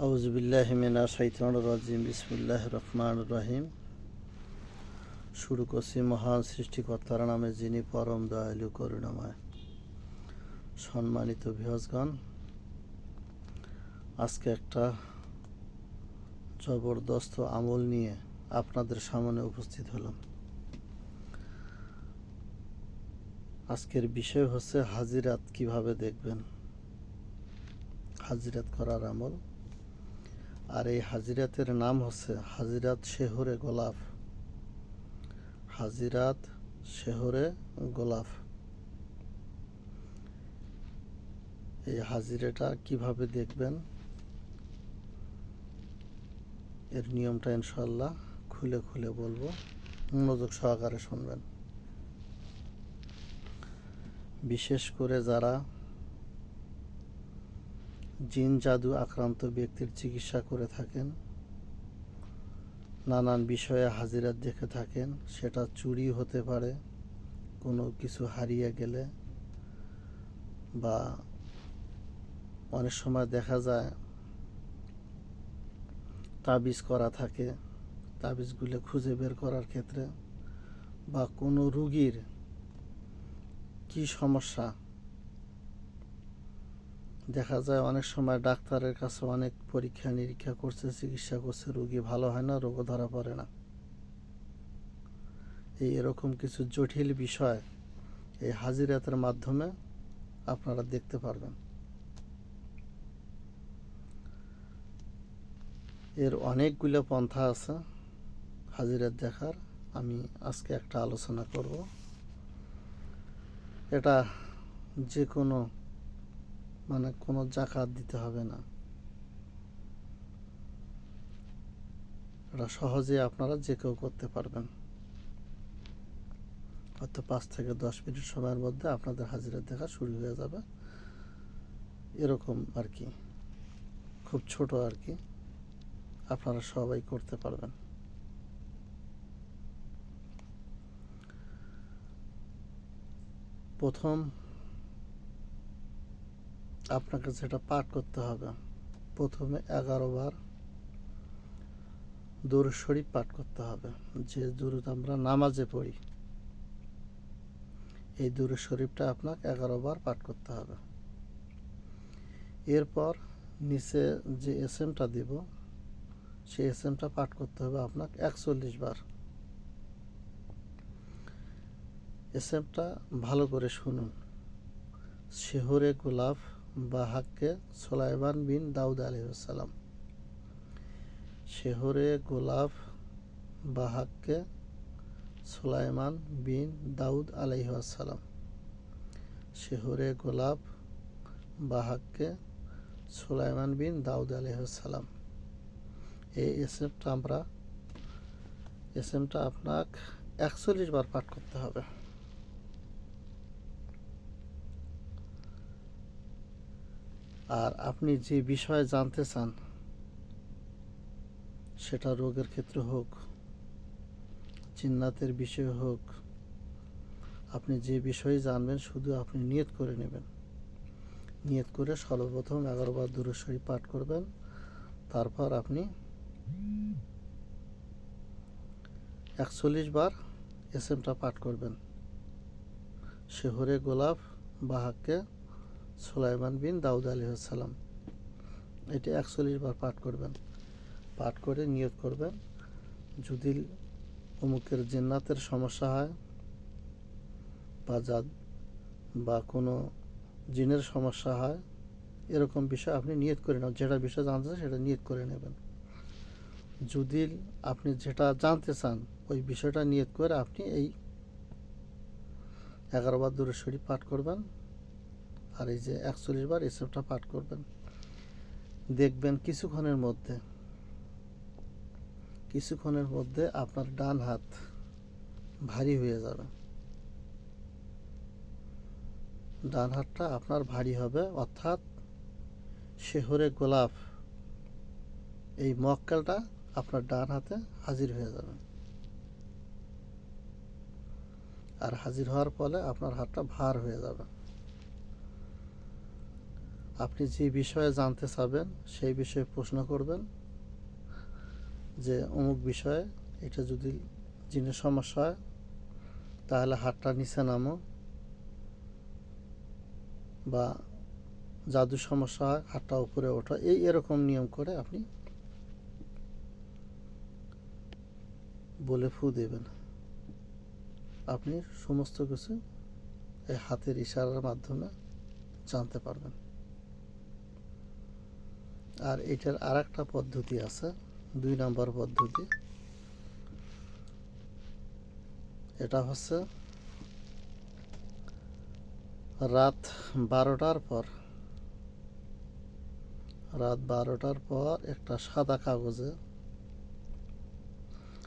আউজবিল্লাহমিনা শৈতান রাজিম। বিসমুল্লাহ রহমান রহিম। শুরু করছি মহান সৃষ্টিকর্তার নামে যিনি পরম দয়ালু, করুণাময়। সম্মানিত ভিহজগণ আজকে একটা জবরদস্ত আমল নিয়ে আপনাদের সামনে উপস্থিত হলাম। আজকের বিষয় হচ্ছে হাজিরাত কীভাবে দেখবেন? হাজিরাত করার আমল। আর এই হাজিরাতের নাম হচ্ছে হাজিরাত শেহরে গোলাপ। হাজিরাত শেহরে গোলাপ। এই হাজিরাটা কীভাবে দেখবেন? এর নিয়মটা ইনশাল্লাহ খুলে খুলে বলব। মনোযোগ সহকারে শুনবেন। বিশেষ করে যারা জিন জাদু আক্রান্ত ব্যক্তির চিকিৎসা করে থাকেন। নানান বিষয়ে হাজিরাত দেখে থাকেন, সেটা চুরি হতে পারে, কোনো কিছু হারিয়ে গেলে। বা অনেক সময় দেখা যায়, তাবিজ করা থাকে, তাবিজগুলো খুঁজে বের করার ক্ষেত্রে। বা কোনো রুগীর কি সমস্যা? দেখা যায় অনেক সময় ডাক্তারের কাছে অনেক পরীক্ষা, নিরীক্ষা করছে, চিকিৎসা করছে, রুগী ভালো হয় না, রোগও ধরা পড়ে না। এই এরকম কিছু জটিল বিষয় এই হাজিরাতের মাধ্যমে আপনারা দেখতে পারবেন। এর অনেকগুলো পন্থা আছে হাজিরাত দেখার। আমি আজকে একটা আলোচনা করব। এটা যে কোনো মানে কোনো জাকাত দিতে হবে না। এটা সহজে আপনারা যে কেউ করতে পারবেন। হয়তো পাঁচ থেকে দশ মিনিট সময়ের মধ্যে আপনাদের হাজিরা দেখা শুরু হয়ে যাবে। এরকম আর কি। খুব ছোট আর কি। আপনারা সবাই করতে পারবেন। প্রথম আপনাকে যেটা পাঠ করতে হবে। প্রথমে এগারো বার দূর শরীফ পাঠ করতে হবে। যে দূরত আমরা নামাজে পড়ি, এই দূর শরীফটা আপনাকে এগারো বার পাঠ করতে হবে। এরপর নিচে যে এস এমটা দিব, সেই এস এমটা পাঠ করতে হবে আপনাকে একচল্লিশ বার। এস এমটা ভালো করে শুনুন। শেহরে গোলাপ বা হাক্কে সোলাইমান বিন দাউদ আলহিসাল্লাম শেহরে গোলাপ বা হাক্কে সোলাইমান বিন দাউদ আলহিসাল্লাম শেহরে গোলাপ বা হাক্কে সোলাইমান বিন দাউদ আলহিসাল্লাম এই এস এমটা আমরা এস এমটা আপনাকে একচল্লিশ বার পাঠ করতে হবে। আর আপনি যে বিষয়ে জানতে চান, সেটা রোগের ক্ষেত্রে হোক চিন্নাতের বিষয়ে হোক, আপনি যে বিষয়ে জানবেন শুধু আপনি নিয়ত করে নেবেন। নিয়ত করে সর্বপ্রথম এগারো বার দূরস্বরী পাঠ করবেন, তারপর আপনি একচল্লিশ বার এস এমটা পাঠ করবেন। শেহরে গোলাপ বাহাককে সুলাইমান বিন দাউদ আলহিসাল্লাম এটি একচল্লিশ বার পাঠ করবেন। পাঠ করে নিয়োগ করবেন, যদি অমুকের জিন্নাতের সমস্যা হয় বা যা বা কোনো জিনের সমস্যা হয়, এরকম বিষয় আপনি নিয়ত করে নেন যেটা বিষয় জানতে চান সেটা নিয়ত করে নেবেন। যদি আপনি যেটা জানতে চান, ওই বিষয়টা নিয়ত করে আপনি এই এগারো বার দূরে শরীফ পাঠ করবেন। আর এই যে একচল্লিশ বার এসবটা পাঠ করবেন। দেখবেন কিছুক্ষণের মধ্যে কিছুক্ষণের মধ্যে আপনার ডান হাত ভারী হয়ে যাবে। ডান হাতটা আপনার ভারী হবে, অর্থাৎ শেহরে গোলাপ এই মক্কেলটা আপনার ডান হাতে হাজির হয়ে যাবে। আর হাজির হওয়ার ফলে আপনার হাতটা ভার হয়ে যাবে। আপনি যে বিষয়ে জানতে চাবেন, সেই বিষয়ে প্রশ্ন করবেন। যে অমুক বিষয়ে এটা যদি জিনের সমস্যা হয়, তাহলে হাতটা নিচে নামো। বা জাদু সমস্যা হয়, হাতটা উপরে ওঠা। এই এরকম নিয়ম করে আপনি বলে ফু দেবেন। আপনি সমস্ত কিছু এই হাতের ইশারার মাধ্যমে জানতে পারবেন। আর এটার আর একটা পদ্ধতি আছে, দুই নম্বর পদ্ধতি। এটা হচ্ছে রাত বারোটার পর, রাত বারোটার পর একটা সাদা কাগজে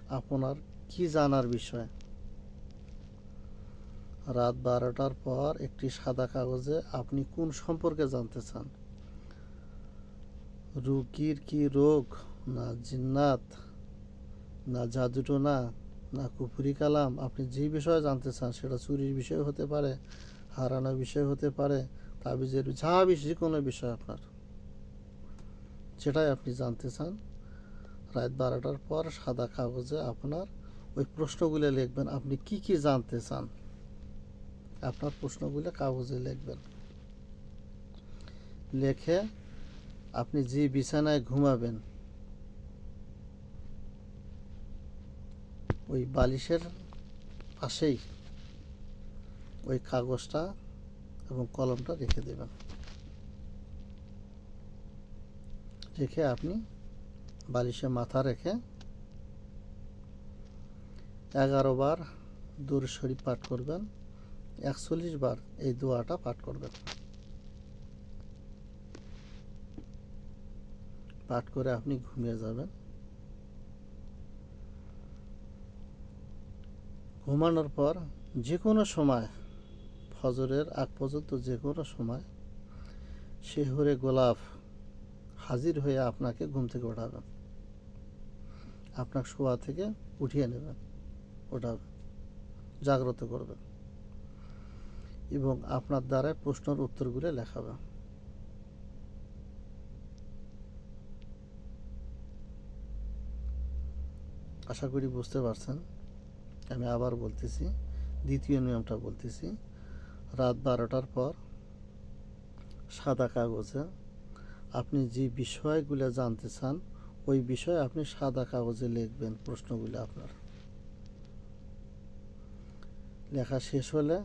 আপনার কি জানার বিষয়? রাত বারোটার পর একটি সাদা কাগজে আপনি কোন সম্পর্কে জানতে চান? রুগীর কি রোগ? না জিন্নাত, না জাদুটোনা না কুফুরি কালাম। আপনি যে বিষয়ে জানতে চান সেটা চুরির বিষয় হতে পারে, হারানো বিষয় হতে পারে, তাবিজের যা যে কোনো বিষয় আপনার। যেটাই আপনি জানতে চান, রাত বারোটার পর সাদা কাগজে আপনার ওই প্রশ্নগুলো লিখবেন। আপনি কি কি জানতে চান? আপনার প্রশ্নগুলো কাগজে লিখবেন। লেখে আপনি যে বিছানায় ঘুমাবেন, ওই বালিশের পাশেই ওই কাগজটা এবং কলমটা রেখে দেবেন। রেখে আপনি বালিশে মাথা রেখে এগারো বার দূর শরীফ পাঠ করবেন, একচল্লিশ বার এই দোয়াটা পাঠ করবেন। পাঠ করে আপনি ঘুমিয়ে যাবেন। ঘুমানোর পর যে কোনো সময়, ফজরের আগ পর্যন্ত যে কোনো সময় শেহরে গোলাপ হাজির হয়ে আপনাকে ঘুম থেকে ওঠাবেন। আপনার শোয়া থেকে উঠিয়ে নেবেন, ওঠাবেন, জাগ্রত করবেন এবং আপনার দ্বারা প্রশ্নের উত্তরগুলো লেখাবেন। আশা করি বুঝতে পারছেন। আমি আবার বলতেছি, দ্বিতীয় নিয়মটা বলতেছি। রাত বারোটার পর সাদা কাগজে আপনি যে বিষয়গুলো জানতে চান, ওই বিষয়ে আপনি সাদা কাগজে লিখবেন প্রশ্নগুলো আপনার। লেখা শেষ হলে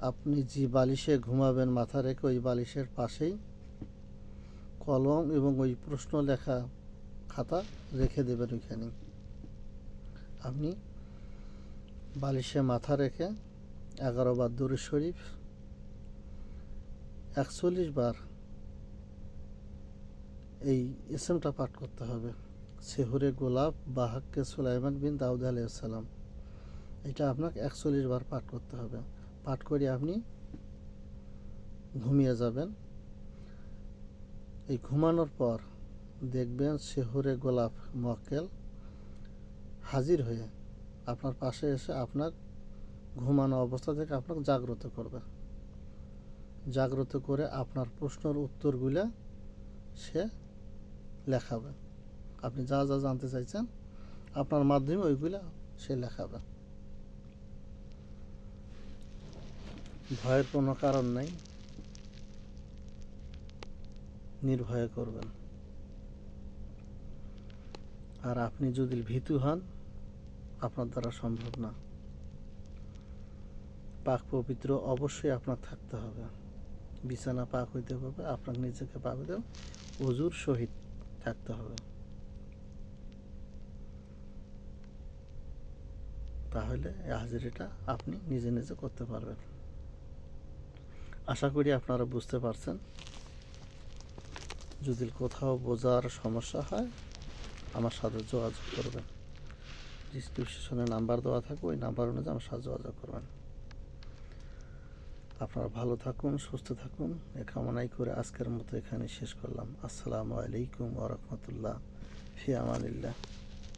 আপনি যে বালিশে ঘুমাবেন মাথা রেখে ওই বালিশের পাশেই কলম এবং ওই প্রশ্ন লেখা খাতা রেখে দেবেন ওইখানে। আপনি বালিশে মাথা রেখে এগারো বার দূর শরীফ, একচল্লিশ বার এই ইসেমটা পাঠ করতে হবে। সেহুরে গোলাপ বাহাক্কে সুলাইমান বিন দাউদ আলাইসাল্লাম এটা আপনাকে একচল্লিশ বার পাঠ করতে হবে। পাঠ করে আপনি ঘুমিয়ে যাবেন। এই ঘুমানোর পর দেখবেন শেহরে গোলাপ মক্কেল হাজির হয়ে আপনার পাশে এসে আপনার ঘুমানো অবস্থা থেকে আপনাকে জাগ্রত করবে। জাগ্রত করে আপনার প্রশ্নের উত্তরগুলো সে লেখাবে। আপনি যা যা জানতে চাইছেন, আপনার মাধ্যমে ওইগুলো সে লেখাবে। ভয়ের কোনো কারণ নেই। নির্ভয়ে করবেন। আর আপনি যদি ভীতু হন, আপনার দ্বারা সম্ভব না। পাক পবিত্র অবশ্যই আপনার থাকতে হবে। বিছানা পাক হইতে হবে, আপনার নিজেকে পাক হইতে অজুর সহিত থাকতে হবে। তাহলে হাজিরিটা আপনি নিজে নিজে করতে পারবেন। আশা করি আপনারা বুঝতে পারছেন। যদি কোথাও বোঝার সমস্যা হয় আমার সাথে যোগাযোগ করবেন। ডিসক্রিপশনে নাম্বার দেওয়া থাকবে, ওই নাম্বার অনুযায়ী আমার সাথে যোগাযোগ করবেন। আপনারা ভালো থাকুন, সুস্থ থাকুন। এ কামনাই করে আজকের মতো এখানে শেষ করলাম। আসসালামু আলাইকুম ওরহমতুল্লাহ ফি আমানিল্লাহ।